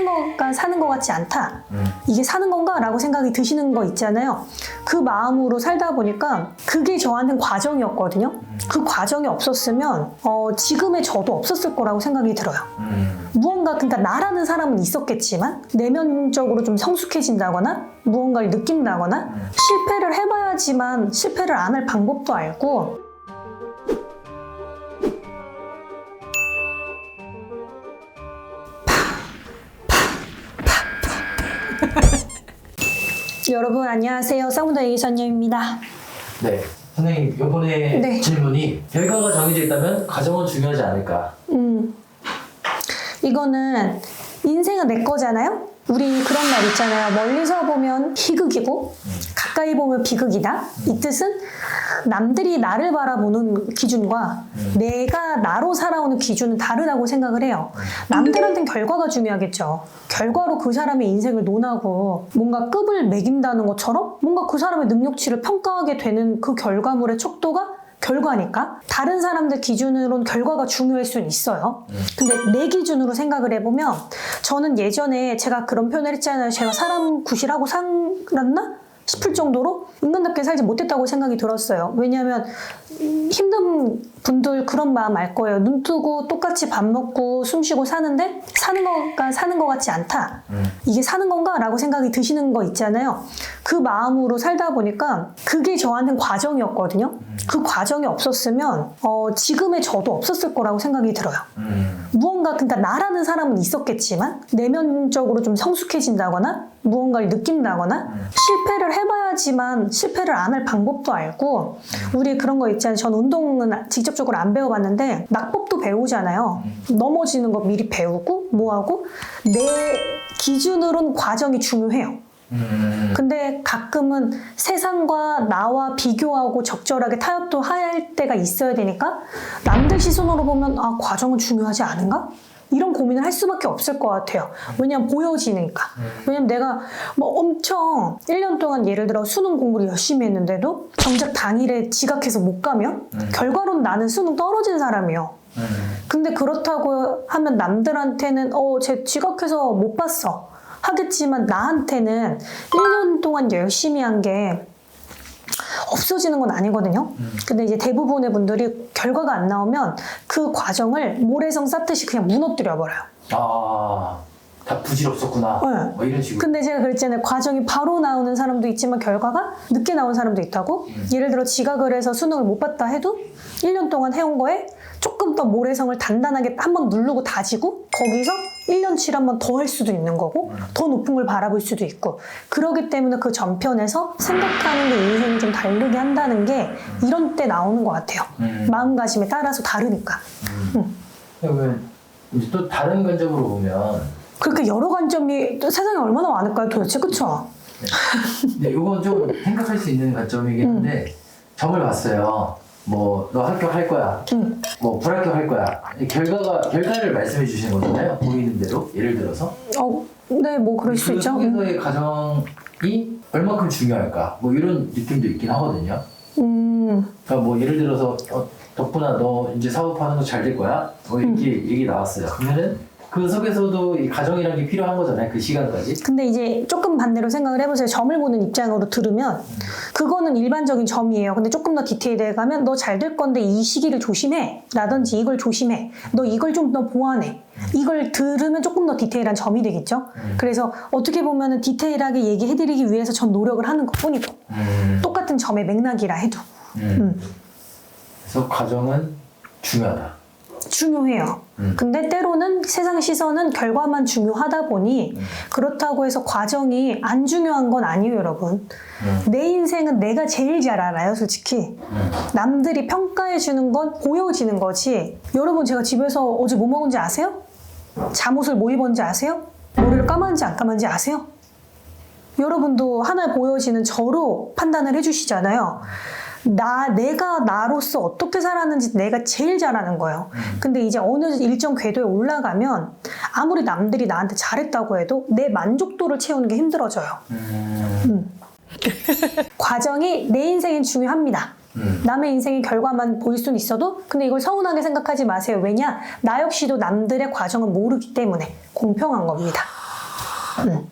사는 거가 사는 거 같지 않다. 음. 이게 사는 건가라고 생각이 드시는 거 있잖아요. 그 마음으로 살다 보니까 그게 저한테는 과정이었거든요. 그 과정이 없었으면 어, 지금의 저도 없었을 거라고 생각이 들어요. 음. 무언가 그러니까 나라는 사람은 있었겠지만 내면적으로 좀 성숙해진다거나 무언가를 느낀다거나 음. 실패를 해봐야지만 실패를 안 할 방법도 알고 여러분 안녕하세요 사운드 에이선녀입니다 네. 선생님, 요번에 네. 질문이 결과가 정해져 있다면 가정은 중요하지 않을까? 음 이거는 인생은 내 거잖아요 우리 그런 말 있잖아요 멀리서 보면 희극이고 가까이 보면 비극이다. 이 뜻은 남들이 나를 바라보는 기준과 내가 나로 살아오는 기준은 다르다고 생각을 해요. 남들한테는 결과가 중요하겠죠. 결과로 그 사람의 인생을 논하고 뭔가 급을 매긴다는 것처럼 뭔가 그 사람의 능력치를 평가하게 되는 그 결과물의 척도가 결과니까 다른 사람들 기준으로는 결과가 중요할 수는 있어요. 근데 내 기준으로 생각을 해보면 저는 예전에 제가 그런 표현을 했잖아요. 제가 사람 구실하고 살았나? 싶을 정도로 인간답게 살지 못했다고 생각이 들었어요. 왜냐하면 힘든 분들 그런 마음 알 거예요. 눈 뜨고 똑같이 밥 먹고 숨 쉬고 사는데 사는 거가 사는 거 같지 않다. 음. 이게 사는 건가 라고 생각이 드시는 거 있잖아요. 그 마음으로 살다 보니까 그게 저한테는 과정이었거든요. 그 과정이 없었으면 어, 지금의 저도 없었을 거라고 생각이 들어요. 음. 무언가 그러니까 나라는 사람은 있었겠지만 내면적으로 좀 성숙해진다거나 무언가를 느낀다거나 실패를 해봐야지만 실패를 안 할 방법도 알고 우리 그런 거 있잖아요. 전 운동은 직접적으로 안 배워봤는데 낙법도 배우잖아요. 넘어지는 거 미리 배우고 뭐하고 내 기준으로는 과정이 중요해요. 음. 근데 가끔은 세상과 나와 비교하고 적절하게 타협도 할 때가 있어야 되니까 남들 시선으로 보면 아 과정은 중요하지 않은가? 이런 고민을 할 수밖에 없을 것 같아요. 왜냐면 보여지니까. 왜냐면 내가 뭐 엄청 1년 동안 예를 들어 수능 공부를 열심히 했는데도 정작 당일에 지각해서 못 가면 결과로는 나는 수능 떨어진 사람이에요. 음. 근데 그렇다고 하면 남들한테는 어, 쟤 지각해서 못 봤어. 하겠지만 나한테는 1년 동안 열심히 한 게 없어지는 건 아니거든요. 근데 이제 대부분의 분들이 결과가 안 나오면 그 과정을 모래성 쌓듯이 그냥 무너뜨려 버려요. 아, 다 부질없었구나. 네. 뭐 이런 식으로. 근데 제가 그랬잖아요. 과정이 바로 나오는 사람도 있지만 결과가 늦게 나온 사람도 있다고. 예를 들어 지각을 해서 수능을 못 봤다 해도 1년 동안 해온 거에 조금 더 모래성을 단단하게 한번 누르고 다지고 거기서 1년치를 한번 더 할 수도 있는 거고 더 높은 걸 바라볼 수도 있고 그러기 때문에 그 전편에서 생각하는 게 인생이 좀 다르게 한다는 게 이런 때 나오는 것 같아요. 음. 마음가짐에 따라서 다르니까. 그러면 이제 또 다른 관점으로 보면 그렇게 여러 관점이 또 세상에 얼마나 많을까요 도대체 그쵸? 네, 이건 좀 생각할 수 있는 관점이긴 음. 한데 점을 봤어요. 뭐 너 합격할 거야. 음. 뭐 불합격할 거야. 이 결과가 결과를 말씀해 주시는 거잖아요. 보이는 대로 예를 들어서 어, 네, 뭐 그럴 수 그 있죠. 음. 속에서의 가정이 얼마큼 중요할까? 뭐 이런 느낌도 있긴 하거든요. 음, 그러니까 뭐 예를 들어서 어, 덕분아 너 이제 사업하는 거 잘 될 거야. 뭐 이렇게 얘기 나왔어요. 그러면은 그 속에서도 이 가정이라는 게 필요한 거잖아요. 그 시간까지. 근데 이제 조금 반대로 생각을 해보세요. 점을 보는 입장으로 들으면 그거는 일반적인 점이에요. 근데 조금 더 디테일에 가면 너 잘 될 건데 이 시기를 조심해. 라든지 이걸 조심해. 너 이걸 좀 더 보완해. 이걸 들으면 조금 더 디테일한 점이 되겠죠. 그래서 어떻게 보면은 디테일하게 얘기해드리기 위해서 전 노력을 하는 것 뿐이고 음. 똑같은 점의 맥락이라 해도 음. 그래서 가정은 중요하다. 중요해요. 음. 근데 때로는 세상 시선은 결과만 중요하다 보니 그렇다고 해서 과정이 안 중요한 건 아니에요, 여러분. 음. 내 인생은 내가 제일 잘 알아요, 솔직히. 음. 남들이 평가해 주는 건 보여지는 거지. 여러분, 제가 집에서 어제 뭐 먹은지 아세요? 잠옷을 뭐 입었는지 아세요? 머리를 감았는지 안 감았는지 아세요? 여러분도 하나 보여지는 저로 판단을 해주시잖아요. 나, 내가 나로서 어떻게 살았는지 내가 제일 잘 아는 거예요. 근데 이제 어느 일정 궤도에 올라가면 아무리 남들이 나한테 잘했다고 해도 내 만족도를 채우는 게 힘들어져요. 음. 과정이 내 인생엔 중요합니다. 음. 남의 인생의 결과만 보일 수는 있어도 근데 이걸 서운하게 생각하지 마세요. 왜냐? 나 역시도 남들의 과정을 모르기 때문에 공평한 겁니다. 응.